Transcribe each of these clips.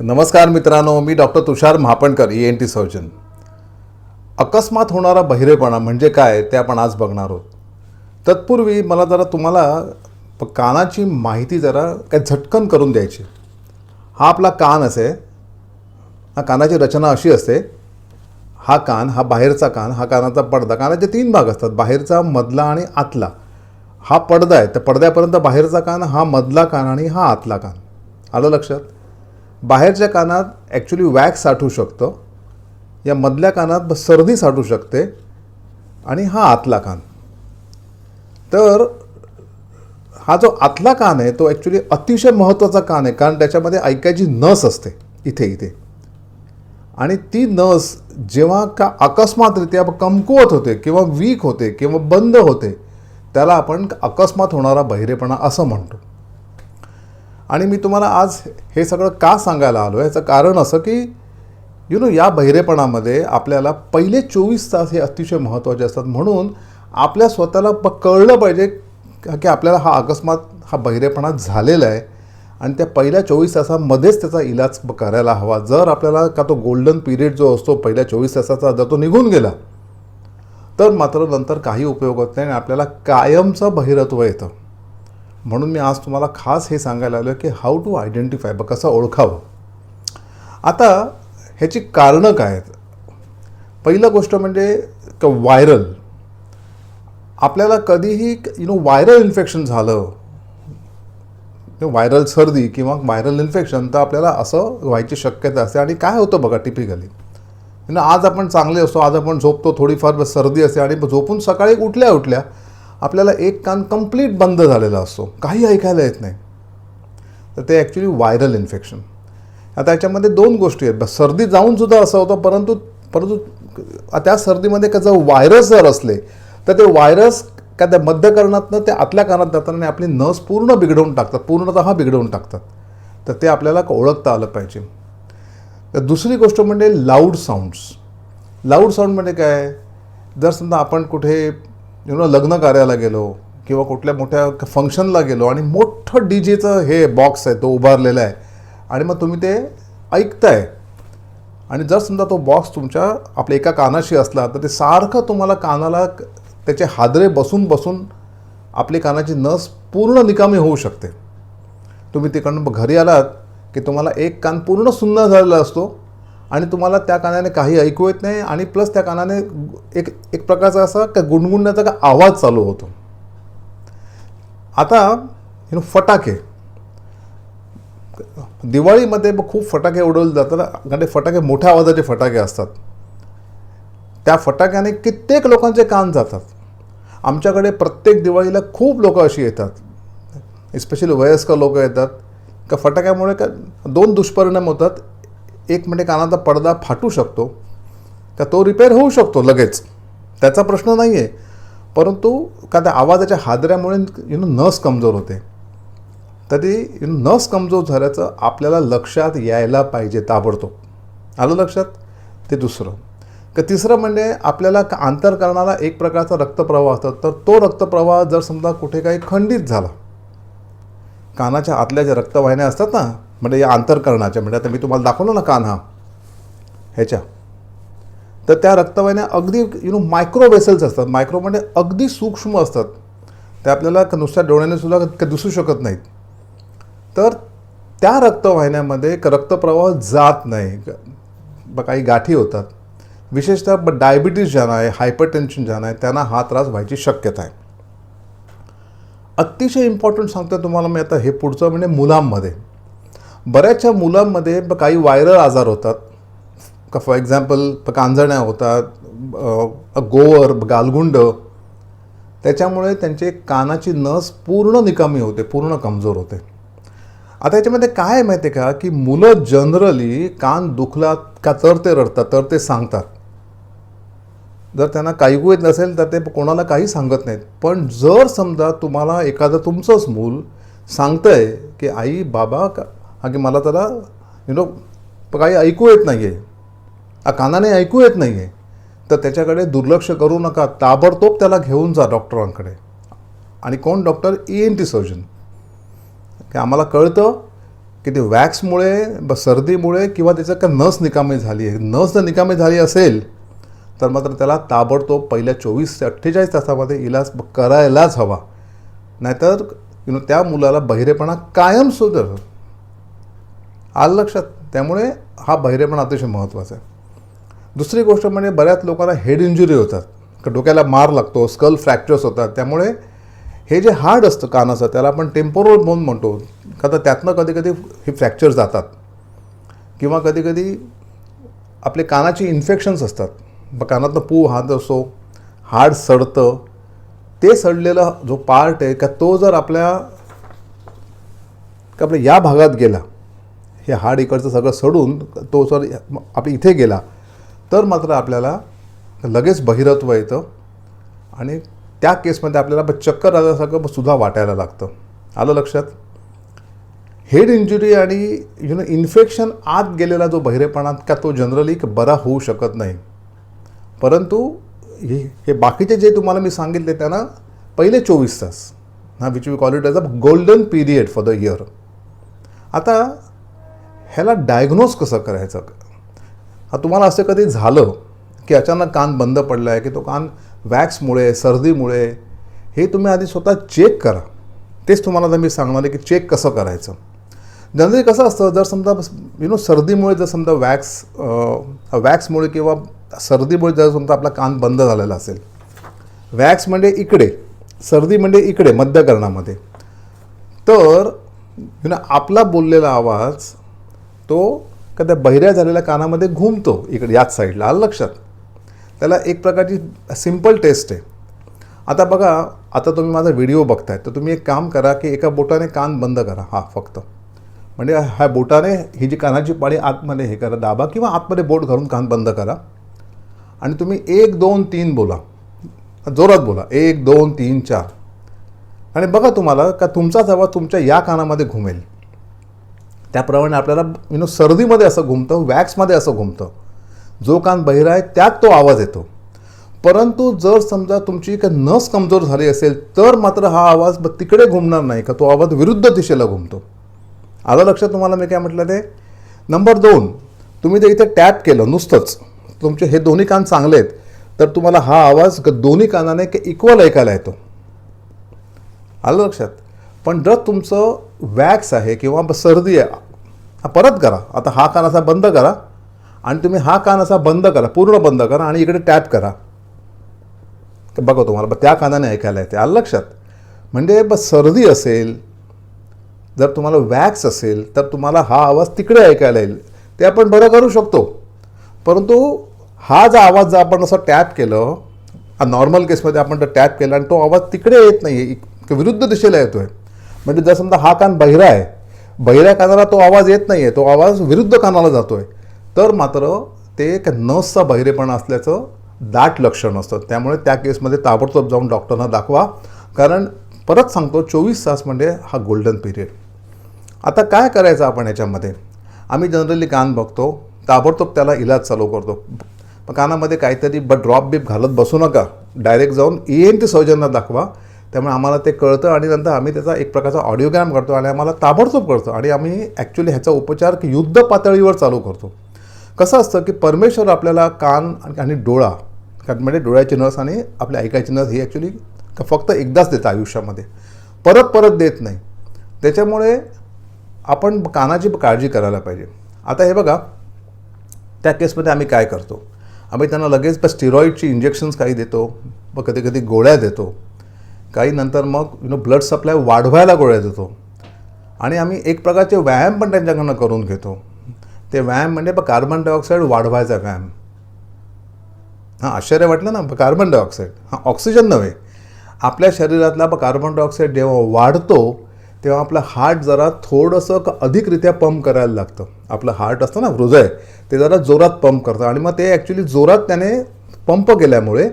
नमस्कार मित्रांनो मी doctor Tushar Mahapankar E N T surgeon अकस्मात होणारा बहिरेपणा म्हणजे काय ते आपण आज बघणार आहोत. तत्पूर्वी मला जरा तुम्हाला कानाची माहिती जरा काय झटकन करून द्यायची. हा आपला कान असे हा कानाची रचना अशी असते. हा कान हा बाहेरचा कान हा कानाचा पडदा कानाचे तीन भाग असतात बाहेरचा मधला आणि आतला. हा पडदा आहे तर पडद्यापर्यंत बाहेरचा कान हा मधला कान आणि हा आतला कान. आलं लक्षात? बाहेरच्या कानात ॲक्च्युली वॅक्स साठू शकतं. या मधल्या कानात सर्दी साठू शकते. आणि हा आतला कान. तर हा जो आतला कान आहे तो ॲक्च्युली अतिशय महत्त्वाचा कान आहे. कारण त्याच्यामध्ये ऐकायची नस असते. इथे इथे. आणि ती नस जेव्हा का अकस्मातरित्या कमकुवत होते किंवा वीक होते किंवा बंद होते त्याला आपण अकस्मात होणारा बहिरेपणा असं म्हणतो. आणि मी तुम्हाला आज हे सगळं का सांगायला आलो याचं कारण असं की यु नो या बहिरेपणामध्ये आपल्याला पहिले चोवीस तास हे अतिशय महत्त्वाचे असतात. म्हणून आपल्या स्वतःला प कळलं पाहिजे की आपल्याला हा अकस्मात हा बहिरेपणा झालेला आहे आणि त्या पहिल्या चोवीस तासामध्येच त्याचा इलाज करायला हवा. जर आपल्याला का तो गोल्डन पिरियड जो असतो पहिल्या चोवीस तासाचा जर तो निघून गेला तर मात्र नंतर काही उपयोग होत नाही आणि आपल्याला कायमचं बहिरत्व येतं. म्हणून मी आज तुम्हाला खास हे सांगायला आलो की हाऊ टू आयडेंटिफाय ब कसं ओळखावं. आता ह्याची कारणं काय आहेत? पहिलं गोष्ट म्हणजे क व्हायरल आपल्याला कधीही यु नो व्हायरल इन्फेक्शन झालं व्हायरल सर्दी किंवा व्हायरल इन्फेक्शन तर आपल्याला असं व्हायची शक्यता असते. आणि काय होतं बघा टिपिकली ना आज आपण चांगले असतो आज आपण झोपतो थोडीफार सर्दी असते आणि झोपून सकाळी उठल्या उठल्या आपल्याला एक कान कंप्लीट बंद झालेला असतो. काही ऐकायला येत नाही. तर ते ॲक्च्युली व्हायरल इन्फेक्शन आता याच्यामध्ये दोन गोष्टी आहेत. सर्दी जाऊनसुद्धा असं होतं परंतु परंतु त्या सर्दीमध्ये का जर व्हायरस जर असले तर ते व्हायरस का त्या मध्यकरणातनं ते आतल्या कानात जातात आणि आपली नस पूर्ण बिघडवून टाकतात. पूर्णतः बिघडवून टाकतात. तर ते आपल्याला ओळखता आलं पाहिजे? तर दुसरी गोष्ट म्हणजे लाऊड साऊंड्स लाऊड साऊंड म्हणजे काय? जर समजा आपण कुठे यु नो लग्न कार्याला गेलो किंवा कुठल्या मोठ्या फंक्शनला गेलो आणि मोठं डी जेचं हे बॉक्स आहे तो उभारलेला आहे. आणि मग तुम्ही ते ऐकताय. आणि जर समजा तो बॉक्स तुमच्या आपल्या एका कानाशी असला तर ते सारखं तुम्हाला कानाला त्याचे हादरे बसून बसून आपली कानाची नस पूर्ण निकामी होऊ शकते. तुम्ही तिकडनं घरी आलात की तुम्हाला एक कान पूर्ण सुन्न झालेला असतो. आणि तुम्हाला त्या कानाने काही ऐकू येत नाही आणि प्लस त्या कानाने एक एक प्रकारचा असा का गुणगुणण्याचा का आवाज चालू होतो. आता यु नो फटाके. दिवाळीमध्ये खूप फटाके उडवले जातात. कारण ते फटाके मोठ्या आवाजाचे फटाके असतात. त्या फटाक्याने कित्येक लोकांचे कान जातात. आमच्याकडे प्रत्येक दिवाळीला खूप लोक अशी येतात. इस्पेशली वयस्कर लोक येतात. का फटाक्यामुळे का दोन दुष्परिणाम होतात. एक म्हणजे कानाचा पडदा फाटू शकतो का तो रिपेअर होऊ शकतो लगेच? त्याचा प्रश्न नाही आहे परंतु का त्या आवाजाच्या हादऱ्यामुळे यु नो नस कमजोर होते. तर ती यु नो नस कमजोर झाल्याचं आपल्याला लक्षात यायला पाहिजे ताबडतोब. आलं लक्षात? ते दुसरं. का तिसरं म्हणजे आपल्याला का अंतरकरणाला एक प्रकारचा रक्तप्रवाह असतो. तर तो रक्तप्रवाह जर समजा कुठे काही खंडित झाला कानाच्या आतल्या ज्या रक्तवाहिन्या असतात ना म्हणजे या आंतरकरणाच्या म्हणजे आता मी तुम्हाला दाखवलं ना कान हा ह्याच्या. तर त्या रक्तवाहिन्या अगदी यु नो मायक्रो वेसल्स असतात. मायक्रो म्हणजे अगदी सूक्ष्म असतात. ते आपल्याला नुसत्या डोळ्याने सुद्धा दिसू शकत नाहीत. तर त्या रक्तवाहिन्यामध्ये रक्तप्रवाह जात नाही. काही गाठी होतात. विशेषतः डायबिटीज ज्यांना आहे हायपर टेन्शन ज्यांना आहे त्यांना हा त्रास व्हायची शक्यता आहे. अतिशय इम्पॉर्टंट सांगतो तुम्हाला मी आता हे पुढचं म्हणजे मुलांमध्ये. बऱ्याचशा मुलांमध्ये काही व्हायरल आजार होतात. का फॉर एक्झाम्पल कांजण्या होतात गोवर गालगुंड. त्याच्यामुळे त्यांचे कानाची नस पूर्ण निकामी होते पूर्ण कमजोर होते. आता याच्यामध्ये काय आहे माहिती आहे का? की मुलं जनरली कान दुखला का तर ते रडतात तर ते सांगतात. जर त्यांना काही येत नसेल तर ते कोणाला काही सांगत नाहीत. पण जर समजा तुम्हाला एखादं तुमचंच मूल सांगतंय की आई बाबा का हा की मला त्याला यु नो काही ऐकू येत नाही आहे कानाने ऐकू येत नाही आहे तर त्याच्याकडे दुर्लक्ष करू नका. ताबडतोब त्याला घेऊन जा डॉक्टरांकडे. आणि कोण? Doctor E N T surgeon की आम्हाला कळतं की ते वॅक्समुळे सर्दीमुळे किंवा त्याचं का नस निकामी झाली आहे. नस जर निकामी झाली असेल तर मात्र त्याला ताबडतोब पहिल्या चोवीस ते अठ्ठेचाळीस तासामध्ये इलाज करायलाच हवा. नाहीतर यु नो त्या मुलाला बहिरेपणा कायम सुधर. आलं लक्षात? त्यामुळे हा बहिरेपणा अतिशय महत्त्वाचा आहे. दुसरी गोष्ट म्हणजे बऱ्याच लोकांना हेड इंजुरी होतात. का डोक्याला मार लागतो स्कल फ्रॅक्चर्स होतात. त्यामुळे हे जे हार्ड असतं कानाचं त्याला आपण टेम्पोरल बोन म्हणतो. का तर त्यातनं कधी कधी हे फ्रॅक्चर जातात. किंवा कधीकधी आपले कानाची इन्फेक्शन्स असतात. कानातनं पू हात असो हाड सडतं ते सडलेला जो पार्ट आहे का तो जर आपल्या का आपल्या या भागात गेला हे हाड इकडचं सगळं सडून तो जर आपल्या इथे गेला तर मात्र आपल्याला लगेच बहिरत्व येतं आणि त्या केसमध्ये आपल्याला ब- चक्कर आल्यासारखं सुद्धा वाटायला लागतं. आलं लक्षात? हेड इंजुरी आणि यु नो इन्फेक्शन आत गेलेला जो बहिरेपणा का तो जनरली बरा होऊ शकत नाही. परंतु हे हे बाकीचे जे तुम्हाला मी सांगितले त्यांना पहिले चोवीस तास. हा which we call it as a golden period for the ear आता ह्याला डायग्नोज कसं करायचं? हा तुम्हाला असं कधी झालं की अचानक कान बंद पडला आहे की तो कान वॅक्समुळे सर्दीमुळे हे तुम्ही आधी स्वतः चेक करा. तेच तुम्हाला आता मी सांगणार आहे की चेक कसं करायचं. जनरली कसं असतं जर समजा यु नो सर्दीमुळे जर समजा वॅक्स वॅक्समुळे किंवा सर्दीमुळे जर समजा आपला कान बंद झालेला असेल. वॅक्स म्हणजे इकडे सर्दी म्हणजे इकडे मध्यकरणामध्ये. तर यु आपला बोललेला आवाज तो कदा बहिऱ्या झालेल्या कानामध्ये घुमतो इकडे याच साईडला आलं लक्षात? त्याला एक प्रकारची सिंपल टेस्ट आहे. आता बघा आता तुम्ही माझा व्हिडिओ बघताय तर तुम्ही एक काम करा की एका बोटाने कान बंद करा. हा फक्त. म्हणजे ह्या बोटाने ही जी कानाची पाळी आतमध्ये हे करा दाबा किंवा आतमध्ये बोट घालून कान बंद करा. आणि तुम्ही एक दोन तीन बोला. जोरात बोला. एक दोन तीन चार. आणि बघा तुम्हाला का तुमचाच आवाज तुमच्या या कानामध्ये घुमेल. त्याप्रमाणे आपल्याला यु नो सर्दीमध्ये असं घुमतं वॅक्समध्ये असं घुमतं. जो कान बहिरा आहे त्यात तो आवाज येतो. परंतु जर समजा तुमची एक नस कमजोर झाली असेल तर मात्र हा आवाज ब- तिकडे घुमणार नाही का तो आवाज विरुद्ध दिशेला घुमतो. आलं लक्षात तुम्हाला मी काय म्हटलं ते नंबर दोन तुम्ही ते इथे टॅप केलं नुसतंच. तुमचे हे दोन्ही कान चांगले आहेत तर तुम्हाला हा आवाज दोन्ही कानाने इक्वल ऐकायला येतो. आलं लक्षात? पण जर तुमचं वॅक्स आहे किंवा सर्दी आहे परत करा. आता हा कान असा बंद करा आणि तुम्ही हा कान असा बंद करा पूर्ण बंद करा आणि इकडे टॅप करा. तर बघा तुम्हाला त्या कानाने ऐकायला येते. आलं लक्षात? म्हणजे ब सर्दी असेल जर तुम्हाला वॅक्स असेल तर तुम्हाला हा आवाज तिकडे ऐकायला येईल. ते आपण बरं करू शकतो. परंतु हा जो आवाज जर आपण असं टॅप केलं नॉर्मल केसमध्ये आपण तर टॅप केला आणि तो आवाज तिकडे येत नाही आहे विरुद्ध दिशेला येतो आहे म्हणजे जर समजा हा कान बहिरा आहे बहिऱ्या कानाला तो आवाज येत नाही आहे तो आवाज विरुद्ध कानाला जातो आहे तर मात्र ते एक नसचा बहिरेपणा असल्याचं दाट लक्षण असतं. त्यामुळे त्या केसमध्ये ताबडतोब जाऊन डॉक्टरना दाखवा. कारण परत सांगतो चोवीस तास म्हणजे हा गोल्डन पिरियड आता काय करायचं आपण याच्यामध्ये? आम्ही जनरली कान बघतो ताबडतोब त्याला इलाज चालू करतो. पण कानामध्ये काहीतरी ब ड्रॉप बीप घालत बसू नका. डायरेक्ट जाऊन ई एन टी सर्जनला दाखवा. त्यामुळे आम्हाला ते कळतं आणि नंतर आम्ही त्याचा एक प्रकारचा ऑडिओग्राम करतो आणि आम्हाला ताबडतोब करतो आणि आम्ही ॲक्च्युली ह्याचा उपचार युद्ध पातळीवर चालू करतो. कसं असतं की परमेश्वर आपल्याला कान आणि डोळा कारण म्हणजे डोळ्याची नस आणि आपल्या ऐकायची नस ही ॲक्च्युली फक्त एकदाच देतं आयुष्यामध्ये. परत परत देत नाही. त्याच्यामुळे आपण कानाची काळजी करायला पाहिजे. आता हे बघा त्या केसमध्ये आम्ही काय करतो? आम्ही त्यांना लगेच पण स्टिरॉईडची इंजेक्शन्स काही देतो मग कधी कधी गोळ्या देतो. काही नंतर मग यु नो ब्लड सप्लाय वाढवायला गोळ्या देतो. आणि आम्ही एक प्रकारचे व्यायाम पण त्यांच्याकडनं करून घेतो. ते व्यायाम म्हणजे ब कार्बन डायऑक्साईड वाढवायचा व्यायाम. हां आश्चर्य वाटलं ना? कार्बन डायऑक्साईड हां ऑक्सिजन नव्हे. आपल्या शरीरातला ब कार्बन डायऑक्साईड जेव्हा वाढतो तेव्हा आपलं हार्ट जरा थोडंसं क- अधिकरित्या पंप करायला लागतं. आपलं हार्ट असतं ना हृदय ते जरा जोरात पंप करतं. आणि मग ते ॲक्च्युली जोरात त्याने पंप केल्यामुळे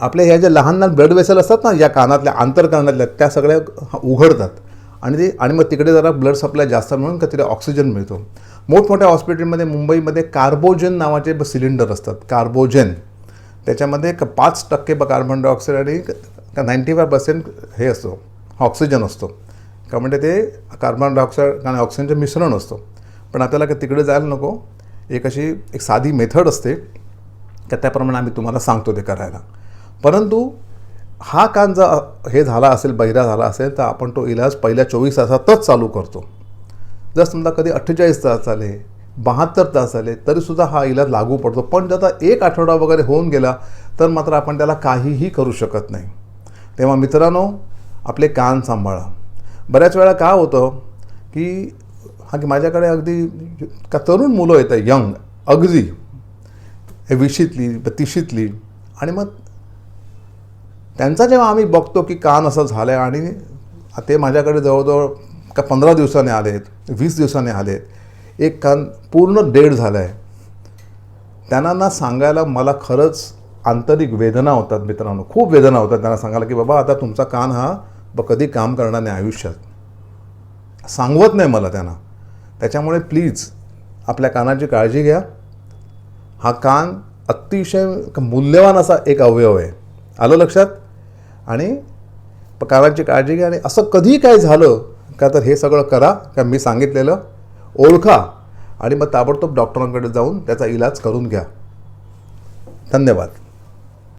आपल्या ह्या ज्या लहान लहान ब्लड वेसल असतात ना या कानातल्या आंतरकानातल्या त्या सगळ्या उघडतात. आणि ते आणि मग तिकडे जरा ब्लड सप्लाय जास्त म्हणून का तिथे ऑक्सिजन मिळतो. मोठमोठ्या हॉस्पिटलमध्ये मुंबईमध्ये कार्बोजन नावाचे ब सिलेंडर असतात. कार्बोजन त्याच्यामध्ये क पाच टक्के ब कार्बन डायऑक्साईड आणि नाईंटी फाय पर्सेंट हे असतो. ऑक्सिजन असतो. का म्हणजे ते कार्बन डायऑक्साईड आणि ऑक्सिजनचं मिश्रण असतं. पण आपल्याला का तिकडे जायला नको. एक अशी एक साधी मेथड असते. का त्याप्रमाणे आम्ही तुम्हाला सांगतो ते करायला. परंतु हा कान जर हे झाला असेल बहिरा झाला असेल तर आपण तो इलाज पहिल्या चोवीस तासातच चालू करतो. जर समजा कधी अठ्ठेचाळीस तास झाले बहात्तर तास झाले तरीसुद्धा हा इलाज लागू पडतो. पण जर आता एक आठवडा वगैरे होऊन गेला तर मात्र आपण त्याला काहीही करू शकत नाही. तेव्हा मित्रांनो आपले कान सांभाळा. बऱ्याच वेळा काय होतं की हा की माझ्याकडे अगदी का तरुण मुलं येतं यंग अगदी हे विशीतली तिशीतली. आणि मग त्यांचा जेव्हा आम्ही बघतो की कान असं झालं आहे आणि ते माझ्याकडे जवळजवळ का पंधरा दिवसाने आलेत वीस दिवसाने आलेत एक कान पूर्ण डेड झालं आहे त्यांना ना सांगायला मला खरंच आंतरिक वेदना होतात मित्रांनो खूप वेदना होतात. त्यांना सांगायला की बाबा आता तुमचा कान हा ब कधी काम करणार नाही आयुष्यात सांगवत नाही मला त्यांना. त्याच्यामुळे प्लीज आपल्या कानाची काळजी घ्या. हा कान अतिशय मूल्यवान असा एक अवयव आहे. आलं लक्षात? आणि कानाची काळजी घ्या आणि असं कधी काय झालं का तर हे सगळं करा का मी सांगितलेलं. ओळखा आणि मग ताबडतोब डॉक्टरांकडे जाऊन त्याचा इलाज करून घ्या. धन्यवाद.